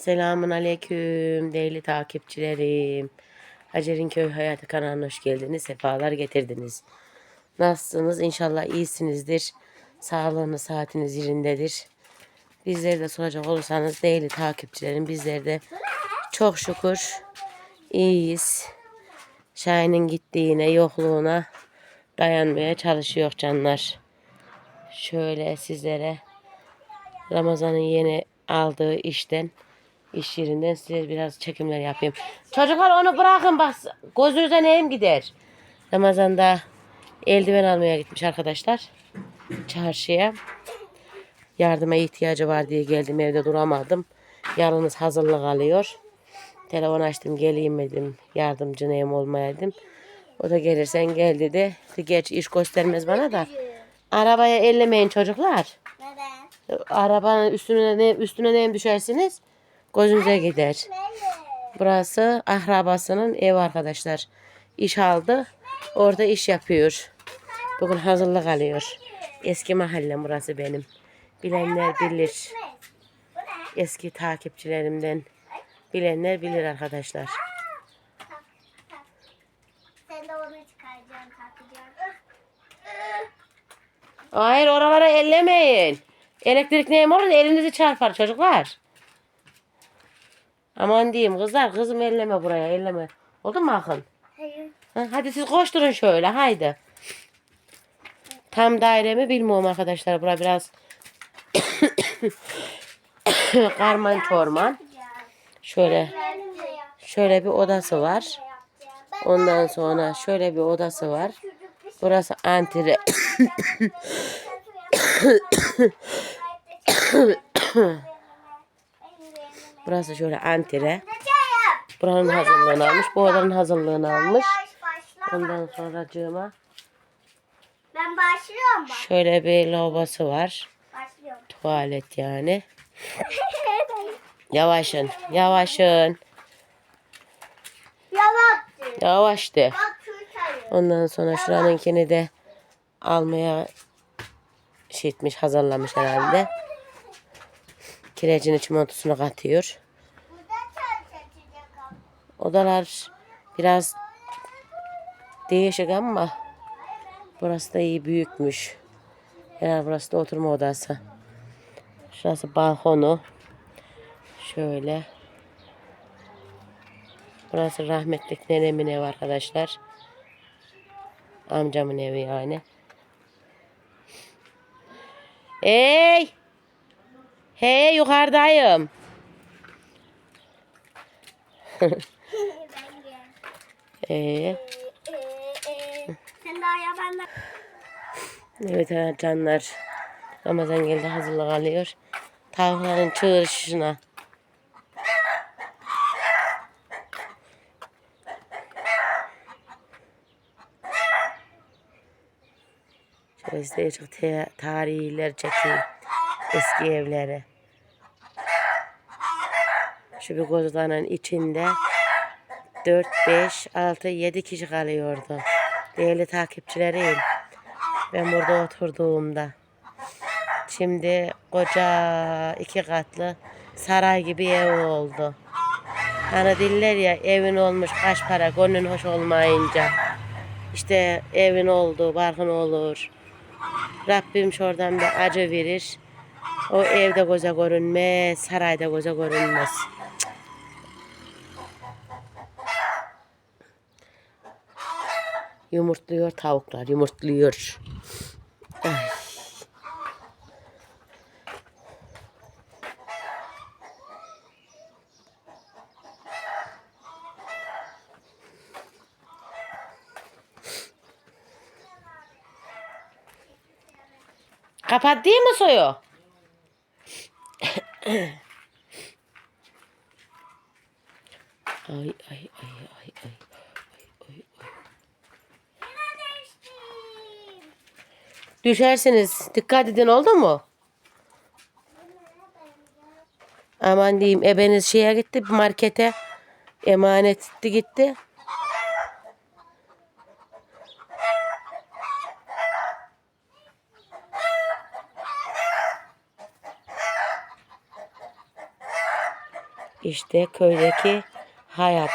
Selamun Aleyküm değerli takipçilerim. Hacer'in Köy Hayatı kanalına hoş geldiniz. Sefalar getirdiniz. Nasılsınız? İnşallah iyisinizdir. Sağlığınız, saatiniz yerindedir. Bizleri de soracak olursanız değerli takipçilerim bizler de çok şükür iyiyiz. Şahin'in gittiğine, yokluğuna dayanmaya çalışıyor canlar. Şöyle sizlere Ramazan'ın yeni aldığı işten iş yerinden size biraz çekimler yapayım. Çocuklar onu bırakın bak gözünüze neyim gider. Ramazan'da eldiven almaya gitmiş arkadaşlar. Çarşıya. Yardıma ihtiyacı var diye geldim evde duramadım. Yalnız hazırlık alıyor. Telefon açtım geleyim dedim. Yardımcı neyim olmayaydım. O da gelirsen gel dedi. Geç iş göstermez bana da. Arabaya ellemeyin çocuklar. Neden? Arabanın üstüne ne üstüne ne düşersiniz? Gözünüze gider. Burası ahrabasının ev arkadaşlar. İş aldı. Orada iş yapıyor. Bugün hazırlık alıyor. Eski mahallem burası benim. Bilenler bilir. Eski takipçilerimden bilenler bilir arkadaşlar. Hayır oralara ellemeyin. Elektrik neyim olur elinizi çarpar çocuklar. Aman diyeyim kızlar kızım elleme buraya elleme. Oldu mu Akın? Hayır. Ha, hadi siz koşturun şöyle haydi. Tam dairemi bilmiyorum arkadaşlar. Bura biraz karman çorman. Şöyle şöyle bir odası var. Ondan sonra şöyle bir odası var. Burası antre. Burası şöyle antre. Buranın hazırlığını almış. Bu odanın hazırlığını almış. Ondan sonra cığıma Ben başlıyorum bak. şöyle bir lavabosu var. Başlıyorum. Tuvalet yani. Yavaşın. Yavaşın. Yalattı. Yavaş de. Bak şu sayı. Ondan sonra şuranınkini de almaya şişmiş hazırlamış herhalde. Kirecini çimentosunu katıyor. Odalar biraz değişik ama burası da iyi büyükmüş. Herhalde burası da oturma odası. Şurası balkonu. Şöyle. Burası rahmetlik nenemin evi arkadaşlar. Amcamın evi yani. Hey! Hey yukarıdayım. Ee. Sen daha ya ben de. evet evet canlar. Ramazan geldi hazırlık alıyor. Tavukların çığırışına. Şöyle size çok tarihler çekeyim. Eski evleri. Şu bir kozudanın içinde 4, 5, 6, 7 kişi kalıyordu. Değerli takipçilerim. Ben burada oturduğumda. Şimdi koca iki katlı saray gibi ev oldu. Hani diller ya evin olmuş kaç para gönlün hoş olmayınca. İşte evin oldu barkın olur. Rabbim şuradan bir acı verir. O evde göze görünmez, sarayda göze görünmez. Yumurtluyor tavuklar, yumurtluyor. Ay. Kapat değil mi soyu? ay ay ay ay ay. Düşersiniz. Dikkat edin oldu mu? Aman diyeyim ebeniz şeye gitti markete. Emanet etti gitti. İşte köydeki hayat.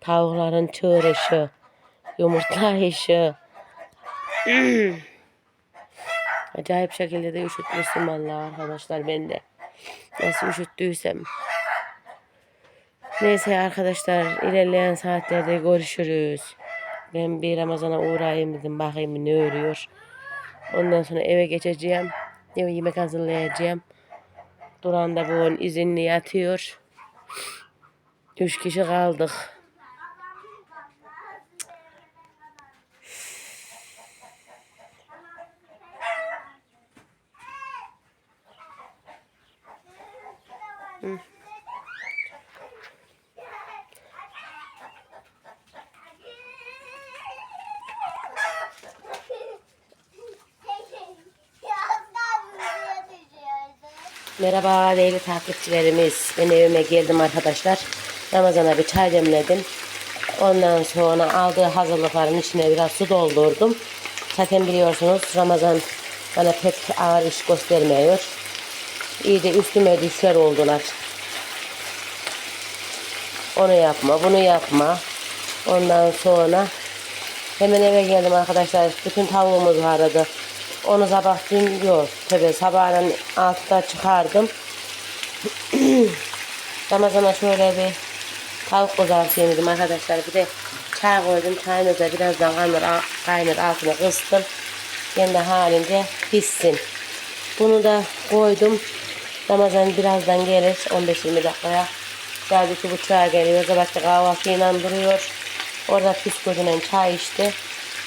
Tavukların çığırışı, yumurtlayışı. Acayip şekilde de üşütmüşsün vallahi arkadaşlar ben de. Nasıl üşüttüysem. Neyse arkadaşlar ilerleyen saatlerde görüşürüz. Ben bir Ramazan'a uğrayayım dedim bakayım ne örüyor. Ondan sonra eve geçeceğim. Yemek hazırlayacağım. Duran da bugün izinli yatıyor. Üç kişi kaldık. Merhaba değerli takipçilerimiz. Ben evime geldim arkadaşlar. Ramazan'a bir çay demledim. Ondan sonra aldığı hazırlıkların içine biraz su doldurdum. Zaten biliyorsunuz Ramazan bana pek ağır iş göstermiyor. İyice üstüme düşer oldular. Onu yapma, bunu yapma. Ondan sonra hemen eve geldim arkadaşlar. Bütün tavuğumuz vardı. Onu sabah dün yok. Tabii sabahın altıda çıkardım. Ramazan'a şöyle bir tavuk kızartayım dedim arkadaşlar. Bir de çay koydum. Çayını da birazdan kaynar, kaynar altına kıstım. Kendi halinde pişsin. Bunu da koydum. Ramazan birazdan gelir. 15-20 dakikaya. Saat iki buçuğa geliyor. Sabahta kahvaltıyla duruyor. Orada pis gözüne çay içti.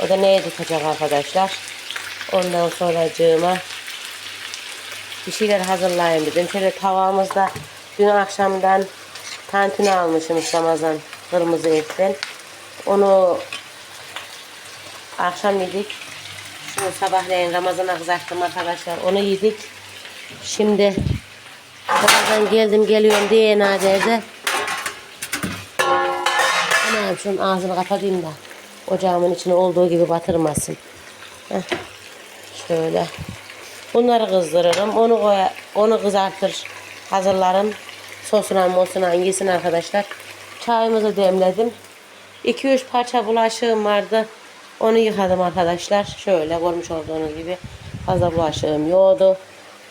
O da neye tutacak arkadaşlar. Ondan sonracığıma bir şeyler hazırlayayım dedim. Şöyle tavamızda dün akşamdan tantuni almışım Ramazan kırmızı etten. Onu akşam yedik. Şunu sabahleyin Ramazan'a kızarttım arkadaşlar. Onu yedik. Şimdi Ramazan geldim geliyorum diye nerede? Anam şunun ağzını kapatayım da ocağımın içine olduğu gibi batırmasın. Heh. Şöyle. Bunları kızdırırım. Onu koya, onu kızartır. Hazırlarım. Sosuna mosuna yesin arkadaşlar. Çayımızı demledim. 2-3 parça bulaşığım vardı. Onu yıkadım arkadaşlar. Şöyle görmüş olduğunuz gibi fazla bulaşığım yoktu.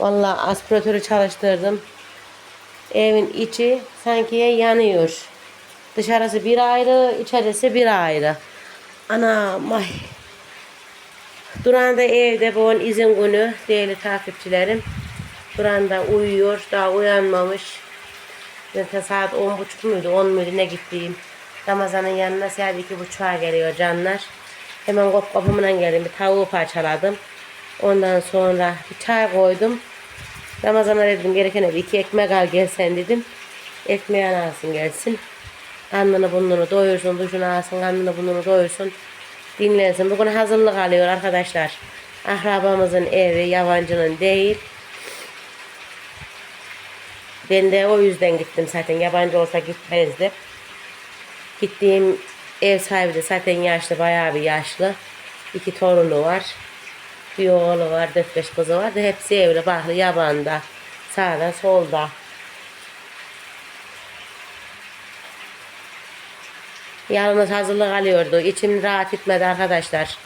Vallahi aspiratörü çalıştırdım. Evin içi sanki yanıyor. Dışarısı bir ayrı, içerisi bir ayrı. Ana ay. Duran da evde bugün izin günü değerli takipçilerim. Duran da uyuyor. Daha uyanmamış. Zaten saat on buçuk muydu? On muydu ne gittiğim. Ramazan'ın yanına saat iki buçuğa geliyor canlar. Hemen kop kapımdan geldim. Bir tavuğu parçaladım. Ondan sonra bir çay koydum. Ramazan'a dedim gerekene bir iki ekmek al gelsen dedim. Ekmeğini alsın gelsin. Karnını burnunu doyursun, duşunu alsın, karnını burnunu doyursun. Dinlensin. Bugün hazırlık alıyor arkadaşlar. Akrabamızın evi, yabancının değil. Ben de o yüzden gittim zaten. Yabancı olsa gitmezdim. Gittiğim ev sahibi de zaten yaşlı, bayağı bir yaşlı. İki torunu var. Bir oğlu var, dört beş kızı var da hepsi evli, baklı, yabanda. Sağda, solda. Yalnız hazırlık alıyordu. İçim rahat etmedi arkadaşlar.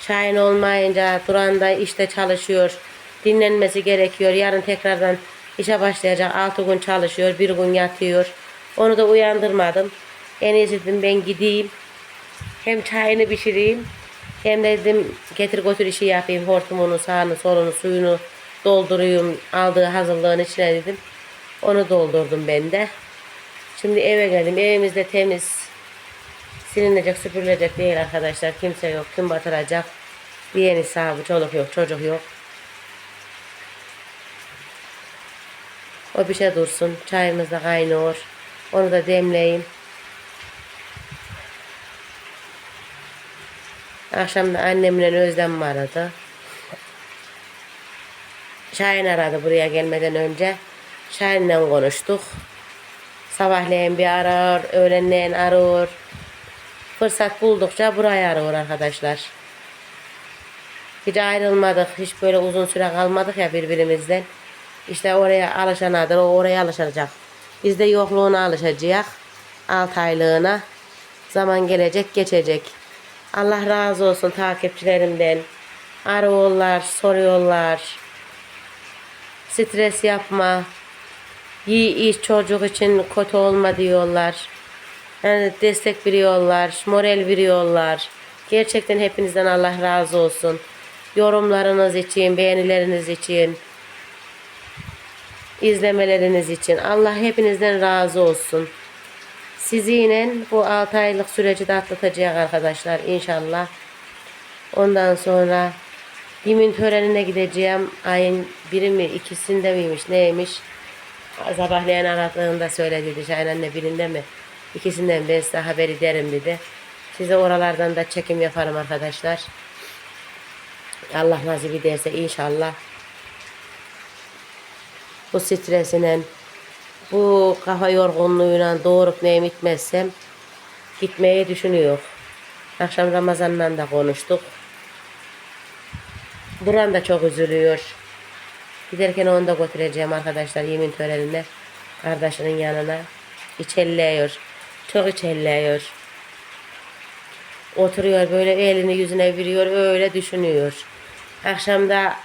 Şahin olmayınca Duran da işte çalışıyor. Dinlenmesi gerekiyor. Yarın tekrardan işe başlayacak. 6 gün çalışıyor. Bir gün yatıyor. Onu da uyandırmadım. En iyisi dedim ben gideyim. Hem çayını pişireyim. Hem de dedim getir götür işi yapayım. Hortumunu, sağını, solunu, suyunu doldurayım. Aldığı hazırlığın içine dedim. Onu doldurdum ben de. Şimdi eve geldim. Evimiz de temiz. Silinecek, süpürülecek değil arkadaşlar. Kimse yok. Kim batıracak? Bir yeni sahibi, çoluk yok, çocuk yok. O bir şey dursun. Çayımız da kaynıyor. Onu da demleyeyim. Akşam da annemle Özlem aradı. Şahin aradı buraya gelmeden önce. Şahin'le konuştuk. Sabahleyin bir arar, öğlenleyin arıyor. Fırsat buldukça buraya arıyor arkadaşlar. Hiç ayrılmadık, hiç böyle uzun süre kalmadık ya birbirimizden. İşte oraya alışanadır, o oraya alışacak. Biz de yokluğuna alışacağız. 6 aylığına. Zaman gelecek geçecek. Allah razı olsun takipçilerimden. Arıyorlar, soruyorlar. Stres yapma. İyi iş çocuk için kötü olma diyorlar. Yani destek veriyorlar, moral veriyorlar. Gerçekten hepinizden Allah razı olsun. Yorumlarınız için, beğenileriniz için, izlemeleriniz için. Allah hepinizden razı olsun. Sizi yine bu 6 aylık süreci de atlatacak arkadaşlar inşallah. Ondan sonra yemin törenine gideceğim. Ayın biri mi ikisinde miymiş neymiş? Sabahleyen aradığında söylediydi Şahin anne birinde mi? İkisinden ben size haber ederim dedi. Size oralardan da çekim yaparım arkadaşlar. Allah nasip ederse inşallah. Bu stresinen bu kafa yorgunluğuyla doğurup neyim gitmezsem gitmeyi düşünüyor. Akşam Ramazan'dan da konuştuk. Duran da çok üzülüyor. Giderken onu da götüreceğim arkadaşlar yemin törenine. Kardeşinin yanına. İçelliyor. Çok içelliyor. Oturuyor böyle elini yüzüne veriyor öyle düşünüyor. Akşam da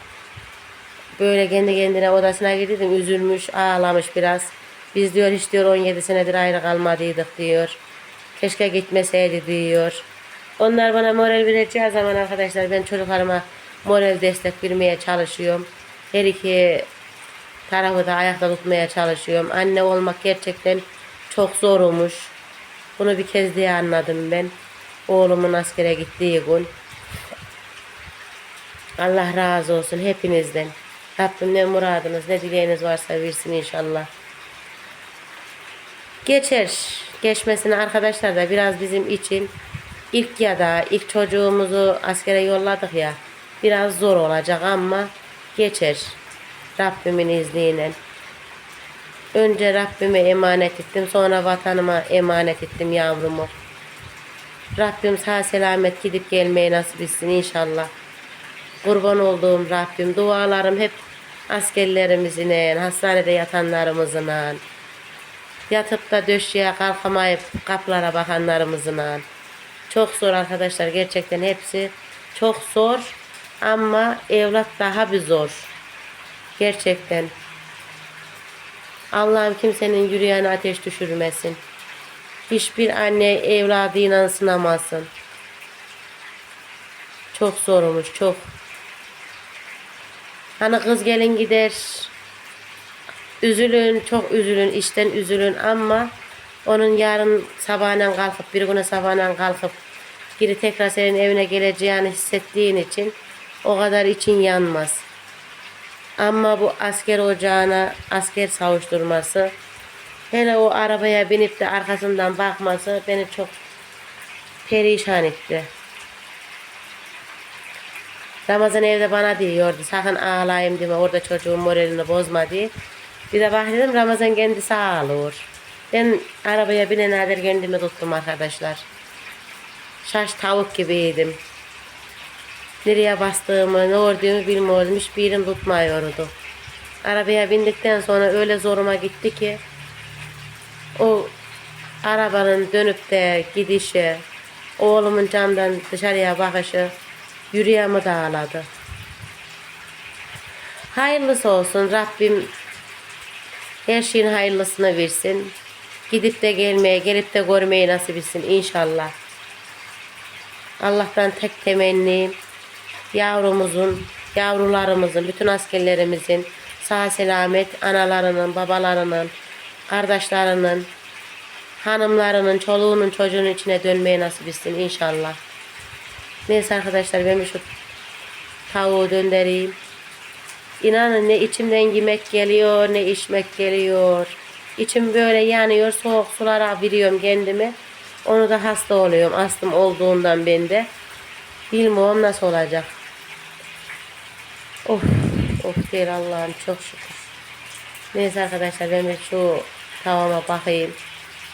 böyle kendi kendine odasına gidiyordum üzülmüş ağlamış biraz. Biz diyor hiç diyor 17 senedir ayrı kalmadıydık diyor. Keşke gitmeseydi diyor. Onlar bana moral vereceği zaman arkadaşlar ben çocuklarıma moral destek vermeye çalışıyorum. Her iki tarafı da ayakta tutmaya çalışıyorum. Anne olmak gerçekten çok zor olmuş. Bunu bir kez diye anladım ben. Oğlumun askere gittiği gün. Allah razı olsun hepinizden. Rabbim ne muradınız ne dileğiniz varsa versin inşallah. Geçer. Geçmesini arkadaşlar da biraz bizim için ilk ya da ilk çocuğumuzu askere yolladık ya biraz zor olacak ama geçer. Rabbimin izniyle. Önce Rabbime emanet ettim sonra vatanıma emanet ettim yavrumu. Rabbim sağ selamet gidip gelmeyi nasip etsin inşallah. Kurban olduğum Rabbim dualarım hep askerlerimizin, hastanede yatanlarımızın, yatıp da döşeye kalkamayıp kaplara bakanlarımızın. Çok zor arkadaşlar gerçekten hepsi çok zor ama evlat daha bir zor. Gerçekten. Allah'ım kimsenin yüreğine ateş düşürmesin. Hiçbir anne evladıyla sınamasın. Çok zor olmuş çok. Hani kız gelin gider. Üzülün, çok üzülün, işten üzülün ama onun yarın sabahından kalkıp, bir güne sabahından kalkıp geri tekrar senin evine geleceğini hissettiğin için o kadar için yanmaz. Ama bu asker ocağına asker savuşturması, hele o arabaya binip de arkasından bakması beni çok perişan etti. Ramazan evde bana diyordu sakın ağlayayım deme orada çocuğun moralini bozma diye. Bir de bak dedim Ramazan kendisi ağlıyor. Ben arabaya binenler kendimi tuttum arkadaşlar. Şaş tavuk gibiydim. Nereye bastığımı, ne olduğumu bilmiyordum. Hiçbir yerim tutmuyordu. Arabaya bindikten sonra öyle zoruma gitti ki o arabanın dönüp de gidişi, oğlumun camdan dışarıya bakışı yüreğimi dağladı. Hayırlısı olsun Rabbim her şeyin hayırlısını versin. Gidip de gelmeye, gelip de görmeyi nasip etsin inşallah. Allah'tan tek temennim yavrumuzun, yavrularımızın, bütün askerlerimizin sağ selamet analarının, babalarının, kardeşlerinin, hanımlarının, çoluğunun, çocuğunun içine dönmeyi nasip etsin inşallah. Neyse arkadaşlar ben şu tavuğu döndüreyim. İnanın ne içimden yemek geliyor ne içmek geliyor. İçim böyle yanıyor soğuk sulara veriyorum kendimi. Onu da hasta oluyorum astım olduğundan ben de. Bilmiyorum nasıl olacak. Of of değil Allah'ım çok şükür. Neyse arkadaşlar ben bir şu tavama bakayım.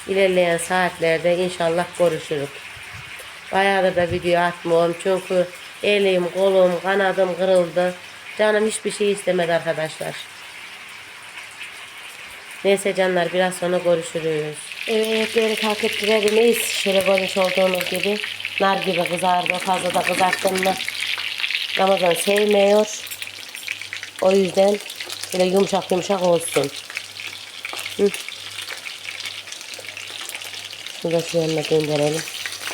İlerleyen saatlerde inşallah görüşürüz. Bayağıdır da video atmıyorum çünkü elim, kolum, kanadım kırıldı. Canım hiçbir şey istemedi arkadaşlar. Neyse canlar biraz sonra görüşürüz. Evet değerli takipçilerimiz şöyle görmüş olduğunuz gibi nar gibi kızardı. Fazla da kızarttığında Ramazan sevmiyor. O yüzden böyle yumuşak yumuşak olsun. Hı. Da şu yanına gönderelim.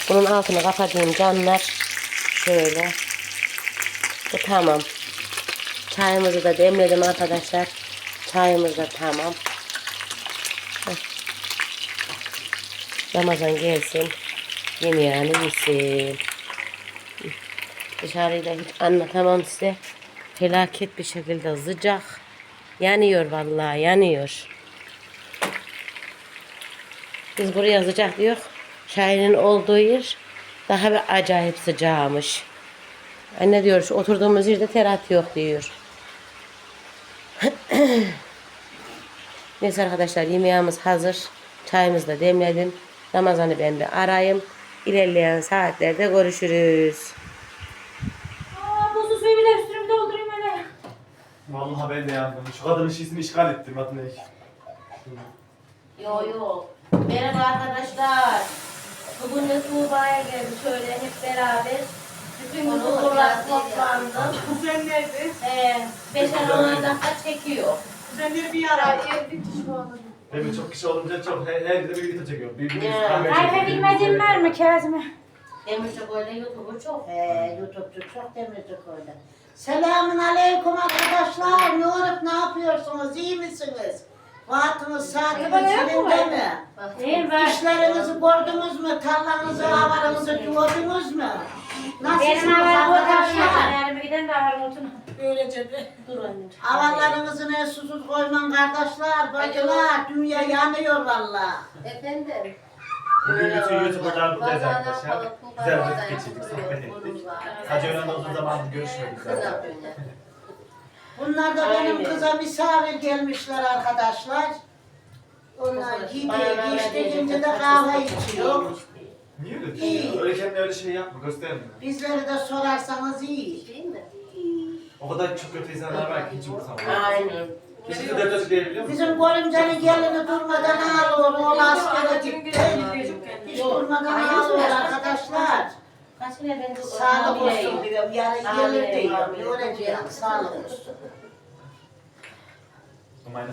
Bunun altını kapatıyorum canlar. Şöyle. Bu tamam. Çayımızı da demledim arkadaşlar. Çayımız da tamam. Heh. Ramazan gelsin. Yemeğini yesin. Dışarıyı da hiç anlatamam size. Felaket bir şekilde sıcak. Yanıyor vallahi yanıyor. Biz buraya sıcak diyor. Şahin'in olduğu yer daha bir acayip sıcağımış. Anne diyor şu oturduğumuz yerde terat yok diyor. Neyse arkadaşlar yemeğimiz hazır. Çayımızı da demledim. Ramazan'ı ben bir arayayım. İlerleyen saatlerde görüşürüz. Aa, buzlu suyu bir de üstüne doldurayım hele. Vallahi ben de yandım. Şu kadının şişini işgal ettim adı ne? Yo yo. Merhaba arkadaşlar. Bugün de Tuğba'ya geldi şöyle hep beraber. Bütün gün olarak toplandım. Kuzenlerdi. Ee, beşer on dakika çekiyor. Kuzenleri bir ara. Benim çok kişi olunca çok her, her bir video çekiyor. Birbirimizi Ya. kahve Ayfe çekiyor. bilmedin var mı Kazım'ı? Demirci böyle YouTube'u çok. Ee, YouTube'cu çok demirci öyle. Selamun aleyküm arkadaşlar. Ne olup ne yapıyorsunuz? İyi misiniz? Vaatınız saatiniz yerinde mi? Değil var. İşlerinizi gördünüz mü? Tarlanızı, havalarınızı gördünüz mü? Benim Nasılsınız arkadaşlar? Yarın giden de haberim otunu. Dur anneciğim. Havalarınızı ne susuz koyman kardeşler, bacılar. Dünya yanıyor valla. Efendim. Bugün bütün YouTuber'lar buradayız arkadaşlar. Güzel vakit geçirdik, sohbet ettik. Sadece öğlende uzun zamandır görüşmedik zaten. Bunlar da benim kıza misafir gelmişler arkadaşlar. Onlar gidiyor, işte şimdi de kahve içiyor. Niye öyle düşünüyorsun? Öyle kendine öyle şey yapma, gösterme. Bizleri de sorarsanız iyi. Değil mi? O kadar çok kötü insanlar var ki hiç umursamıyor. Aynen. Hiç de dört diyebiliyor musun? Bizim görümcenin gelini durmadan ağlıyor, oğlu askere gitti. Durmadan ağlıyor arkadaşlar. Sağlık olsun diyorum, yarın gelir diyorum. amin. Göreceğim, sağlık olsun.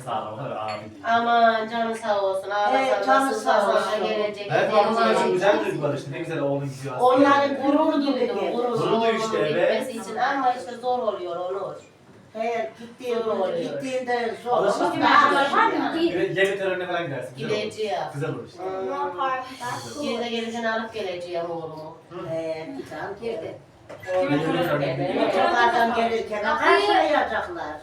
Sağlam var abi. Aman canı sağ olsun. Evet, Ağlasan canı sağ sağ olsun. gelecek. Evet, Ramazan için güzel duygular işte. Ne güzel oğlun gidiyor aslında. Onların gururu gibi Duydum, gurur, Gurur gurur evet. bitmesi için ama işte zor oluyor Onur. Evet, gittiğinde, gittiğinde zor. Alışırsın. Ama Bir de Yemek törenine falan gidersin. Güzel olur. Gideceğim. Güzel olur işte. Yine de gelirken alıp geleceğim oğlumu. Evet, güzel girdi. Evet. Çocuklardan gelirken karşılayacaklar.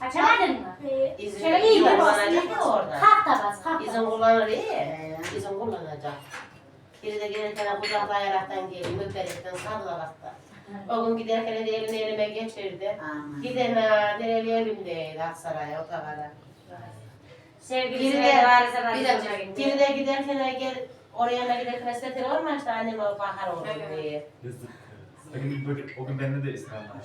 Açamadın mı? İzin Şöyle iyi izin bas. kullanacak ya orada. Kalk da bas, kalk da İzin bas. kullanır iyi. Ee, İzin kullanacak. Biri de gelirken kucaklayaraktan geliyor, müptelikten sarılaraktan. O gün giderken de elini elime geçirdi. aman. Giden ha, nereli elimdeydi Aksaray'a, otogara. Sevgili Biri de, Sibel Varis'e Bir dakika. biri de giderken de gel, oraya da giderken sefer olmazsa annem o bakar olur diye. Yazık. O gün, o gün bende de İslam var.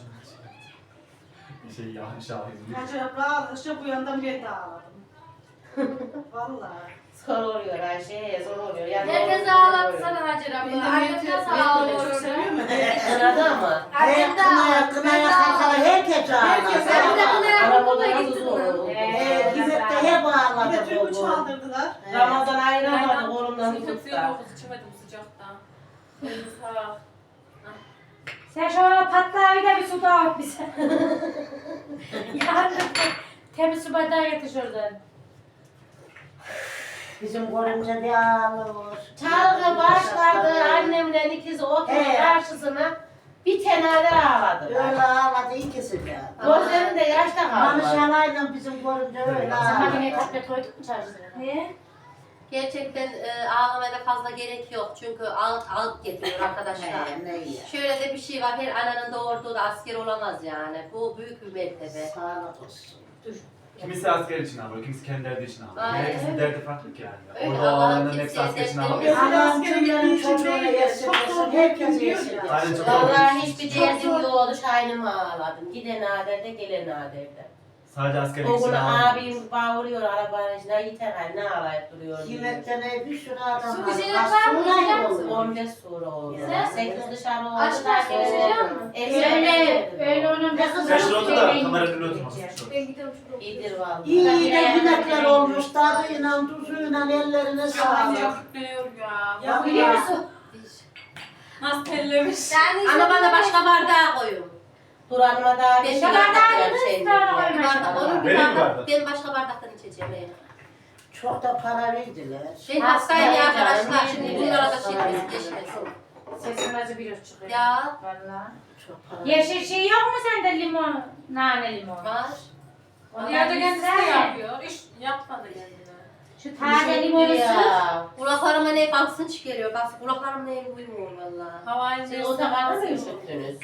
Şey ya şahidim. Acaba ağlaşa bu yandan ben de ağladım. Vallahi. Zor oluyor Ayşe, zor oluyor. Yani Herkes ağlattı sana Hacer de abla. Annem nasıl de ağlıyor? Kınadı ama. Hey, kınaya, kınaya kalkar herkes Herkes ağlar. Ben de kınaya zor olur? Ee, Hibet'te hep Bir de çaldırdılar. Ramazan ayrılmadı kolumdan tutup da. içemedim sıcaktan. Sağ Sen şu patlağı da bir su dağıt bize. Yarın temiz su bardağı getir şuradan. Bizim görünce de ağlıyor. Çalgı başladı annemle ikizi oturup He. karşısına bir tenade ağladı. Öyle ağladı ikisi de. Gözlerinde yaş da kalmadı. halayla bizim görünce öyle Makineye ağladı. tablet koyduk mu çalıştırana? He? Gerçekten e, ağlamaya da fazla gerek yok çünkü alıp alıp getiriyor arkadaşlar. He, ne iyi. Şöyle de bir şey var, her ananın doğurduğu da asker olamaz yani. Bu büyük bir mertebe. Sağlık olsun. Kimisi asker için ağlıyor, kimisi kendi derdi için ağlıyor. Aynen. Herkesin derdi farklı ki yani. Öyle, Orada Allah'ın olanların hepsi asker için ağlıyor. Allah'ın cümlenin çocuğunu yesin, herkes yesin. Aynen çok Vallahi doğru. hiçbir derdim yoktu Şahin'imi ağladım. Giden aderde gelen aderde. Sadece askerlik O gün için aldım. abim bağırıyor arabanın içinde yeter ne alayıp duruyor diye. Yemekte ne bir sürü adam Su var. Bak, yapar mısın, sular biliyor yok. musun? 15 sure oldu. Ya. 8 dışarı oldu. Aşk da aşk gene- yaşayacak mı? Öyle, öyle onun Ne kız Yaşlı oldu da kameranın önüne yiyecek. oturmasın. Ben gidiyorum şurada. İyidir vallahi. İyi de yemekler olmuş. Tadıyla, tuzuyla ellerine sağlık. çok biliyor ya. Ya Biliyor musun? Nasıl tellemiş. Ama bana başka bardağı koyun. Dur hanıma daha bir şey yapacağım ısrar şey Bir bir Benim bardak. bardak? Ben başka bardaktan içeceğim. evet. Çok da para verdiler. Ben Hasta hastayım ya ya, arkadaşlar. Şimdi bunlara da de. çekmesi geçmesin. Sesim acı biraz çıkıyor. Ya Valla. Çok para Yeşil şey yok mu sende limon? Nane limon. var. Ondan Diğer de kendisi de güzel. yapıyor. İş yapmadı kendine. Şu taze limonu sık. ya. Kulaklarıma ne baksın çıkarıyor. Bak kulaklarım ne uymuyor valla. Havayı Siz otogarda mı üşüttünüz?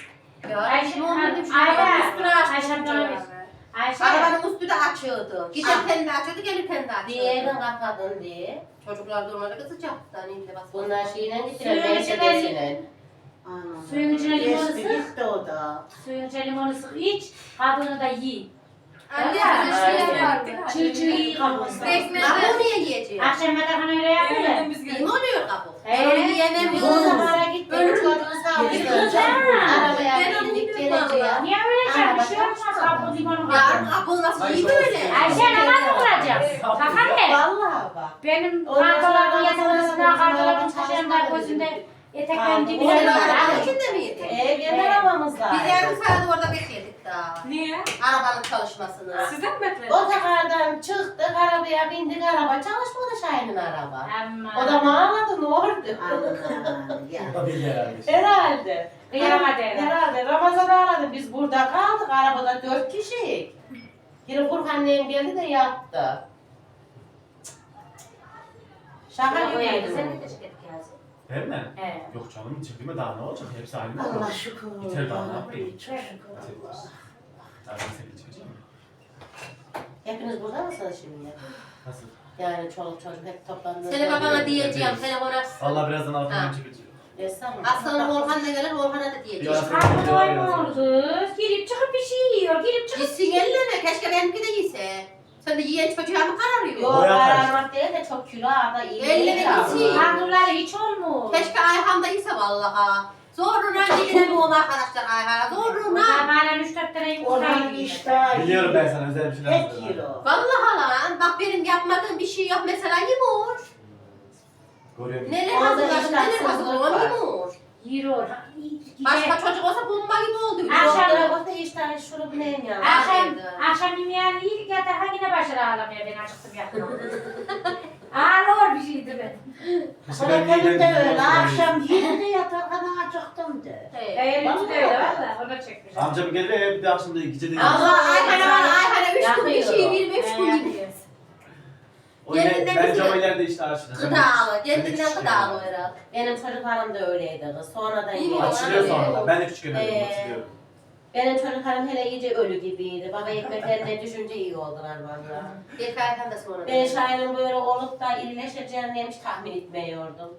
Ya Ayşe, şimdi onu dedim. Ayşe, Üstüne açtım Ayşe, çocuğa. Ayşe. Arabanın üstü de açıyordu. Giderken de açıyordu, gelirken de Diğerini açıyordu. kapadın diye. Çocuklar durmadı kızacaktı. Annemle bas. Bunlar şeyle Suyun getiren içine- Mercedes'ine. Anam. Suyun içine limonu Geçti sık. gitti o da. Suyun içine limonu sık iç. Kabuğunu da yiy. Anne Aynen. şey yapardı. Çiğ çiğ yiy kabuğunu. Kabuğu niye yiyeceğim? Akşam yatarken öyle yapıyor ya. biz İyi mi oluyor kabuk? Ee, onu yiyemem. O zamana gitti. Arabaya bindik bilmiyorum geleceğe. valla. Niye öyle şey? Bir şey olmaz kabuğu limonu Ya kabuğu. kabuğu nasıl böyle? güzel. Ayşe namaz mı kılacağız? Bak anne. Vallahi bak. Benim kartalarımın sana kartalarımın çalışma gözünde dibine Sen Ondan- var. arabanın içinde miydi? Ev yemek aramamız Biz lazım. yarım saat orada bekledik daha. Niye? Arabanın çalışmasını. Sizden mi bekledin? Otogardan çıktık, arabaya bindik, araba çalışmadı Şahin'in araba. Ama. O da mağladı, ne oldu? Aman ya. Bilgi herhalde. Herhalde. Kıyamadı herhalde. Herhalde. Ramazan'ı aradı. Biz burada kaldık. Arabada dört kişi. Yine Furkan annem geldi de yattı. Şaka gibiydi. yaptı. Sen de şirket gelsin. Değil mi? He. Yok canım mi daha ne olacak? Hepsi aynı mı? Allah şükür. Biter daha ne yapayım? Çok şükür. Daha ben seni içeceğim. Hepiniz burada mısınız şimdi? Nasıl? Yani çoluk çocuk hep toplandınız. Seni babana diyeceğim. Telefon açsın. Valla birazdan altından Ha. çıkacağım. Estağfurullah. Aslanım Volkan da gelir, Volkan'a da diyeceğim. ara- Karnı doymuyor kız. Girip çıkıp bir şey yiyor. Girip çıkıp. Gitsin elleme, keşke benimki de yese. Sen de yiyen çocuğa mı kararıyor? Yok Boya kararmak değil de çok kilo da iyi. Ama. gitsin. Karnları hiç olmuyor. Keşke Ayhan da yese vallaha. Zoruna gidemiyorum arkadaşlar Ayhan'a. Zoruna. Sabahleyin üç dört tane yumurta Oradan yiyor. işte. Biliyorum ben sana özel bir şeyler Tek hazırladım. kilo. Vallahi lan. Bak benim yapmadığım bir şey yok. Mesela yumur. Görüyorum. Neler Orada hazırladım, neler iştahsızlık hazırladım. var. Yumur. Yiyor. Başka çocuk olsa bomba gibi oldu. Akşam- vakti işte şurubu neyin ya? Akşam, akşam yemeğini yedik yatar yine başladı ağlamaya ben acıktım yattım. Ağlıyor bir şeydi ben. Benim de öyle. Akşam 7'de yatarken acıktım de. Hey. Eğlenceli de öyle valla ona çekmiş. Amcam gelir ya bir de akşam da gece de Allah Ayhan'a var. Ayhan'a üç gün bir şey verme, üç gün Ee, yiyeceğiz. O yine, Kendinden bence o ileride işte aşırı. Gıdalı. Kendinden gıdalı herhalde. Benim çocuklarım da öyleydi kız. Sonradan İyi mi? Açılıyor sonra. Ben de küçükken öyle Ee, hatırlıyorum. Benim çocuklarım hele iyice ölü gibiydi. Baba ekmeklerine düşünce iyi oldular valla. Belki Ayhan da sonra. Ben Şahin'in böyle olup da iyileşeceğini hiç tahmin etmiyordum.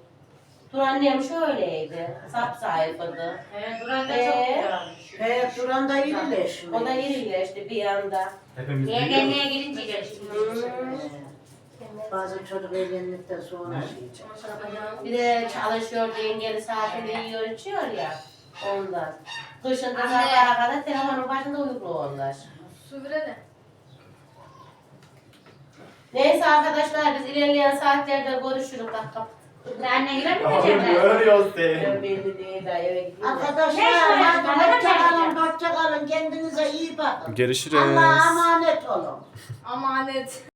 Dur annem şöyleydi. Sap sayfadı. Evet Duran da çok Ee? güzelmiş. He duran da iyileşmiş. O da iyileşti bir anda. Hepimiz Yegenliğe biliyoruz. gelince gelişti. Bazı çocuk evlendikten sonra şey. Bir de çalışıyor dengeli saatinde yiyor içiyor ya. Ondan. Kışın da Anne. sabahlara kadar telefonun başında uyuklu onlar. Su verelim. Neyse arkadaşlar biz ilerleyen saatlerde görüşürüz. Bak kapat. Anneyle mi Abim gidecekler? ölüyor sen. Belli değil daha eve gidiyorum. Arkadaşlar var? hadi hoşça kalın, hoşça kalın. Kendinize iyi bakın. Görüşürüz. Allah'a emanet olun. Amanet.